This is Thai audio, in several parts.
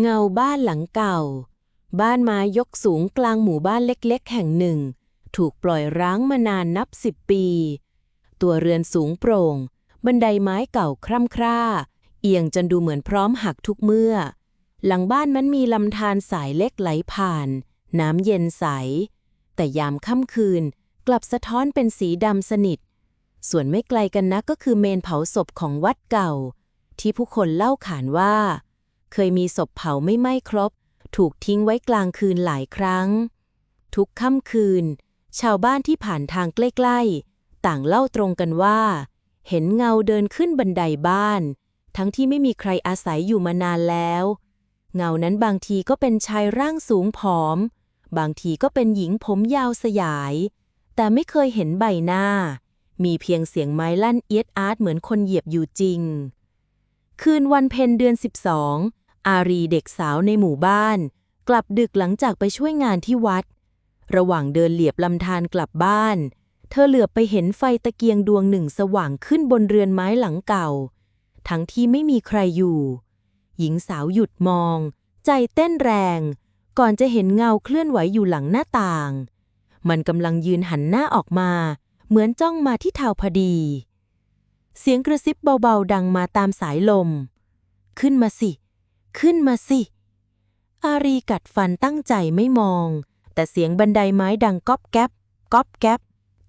เงาบ้านหลังเก่า บ้านไม้ยกสูงกลางหมู่บ้านเล็กๆ แห่งหนึ่ง ถูกปล่อยร้างมานานนับสิบปี ตัวเรือนสูงโปร่ง บันไดไม้เก่าคร่ำคร่า เอียงจนดูเหมือนพร้อมหักทุกเมื่อ หลังบ้านมันมีลำธารสายเล็กไหลผ่าน น้ำเย็นใส แต่ยามค่ำคืนกลับสะท้อนเป็นสีดำสนิท ส่วนไม่ไกลกันนักก็คือเมนเผาศพของวัดเก่า ที่ผู้คนเล่าขานว่า เคยมีศพเผาไม่ไหม้ครบ ถูกทิ้งไว้กลางคืนหลายครั้ง ทุกค่ำคืน ชาวบ้านที่ผ่านทางใกล้ๆ ต่างเล่าตรงกันว่า เห็นเงาเดินขึ้นบันไดบ้าน ทั้งที่ไม่มีใครอาศัยอยู่มานานแล้ว เงานั้นบางทีก็เป็นชายร่างสูงผอม บางทีก็เป็นหญิงผมยาวสยาย แต่ไม่เคยเห็นใบหน้า มีเพียงเสียงไม้ลั่นเอียดอาร์ตเหมือนคนเหยียบอยู่จริงคืนวันเพ็ญเดือน 12 อารีเด็กสาวในหมู่บ้าน กลับดึกหลังจากไปช่วยงานที่วัด ระหว่างเดินเหลียบลำธารกลับบ้าน เธอเหลือบไปเห็นไฟตะเกียงดวงหนึ่งสว่างขึ้นบนเรือนไม้หลังเก่า ทั้งที่ไม่มีใครอยู่ หญิงสาวหยุดมอง ใจเต้นแรง ก่อนจะเห็นเงาเคลื่อนไหวอยู่หลังหน้าต่าง มันกำลังยืนหันหน้าออกมา เหมือนจ้องมาที่เทาพอดี เสียงกระซิบเบาๆดังมาตามสายลม ขึ้นมาสิ ขึ้นมาสิ อารีกัดฟันตั้งใจไม่มอง แต่เสียงบันไดไม้ดังก๊อบแก๊บก๊อบแก๊บ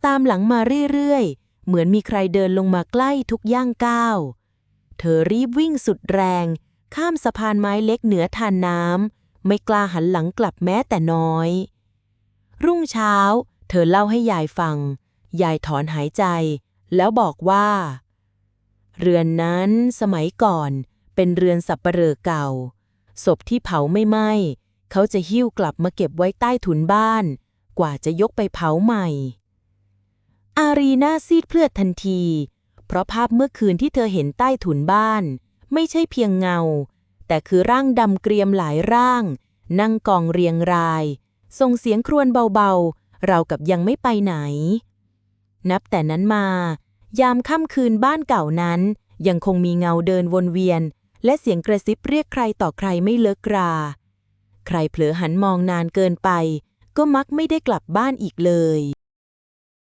ตามหลังมาเรื่อยๆ เหมือนมีใครเดินลงมาใกล้ทุกย่างก้าว เธอรีบวิ่งสุดแรง ข้ามสะพานไม้เล็กเหนือทานน้ำ ไม่กล้าหันหลังกลับแม้แต่น้อย รุ่งเช้า เธอเล่าให้ยายฟัง ยายถอนหายใจ แล้วบอกว่า เรือนนั้นสมัยก่อน เป็นเรือนสับปะเหร่อเก่า ศพที่เผาไม่ไหม้ เขาจะหิ้วกลับมาเก็บไว้ใต้ถุนบ้าน กว่าจะยกไปเผาใหม่ อารีน้าซีดเพลือดทันที เพราะภาพเมื่อคืนที่เธอเห็นใต้ถุนบ้าน ไม่ใช่เพียงเงา แต่คือร่างดำเกรียมหลายร่าง นั่งกองเรียงราย ส่งเสียงครวญเบาๆ เรากับยังไม่ไปไหน นับแต่นั้นมา ยามค่ำคืนบ้านเก่านั้นยังคงมีเงาเดินวนเวียน และเสียงกระซิบเรียกใครต่อใครไม่เลิกรา ใครเผลอหันมองนานเกินไป ก็มักไม่ได้กลับบ้านอีกเลย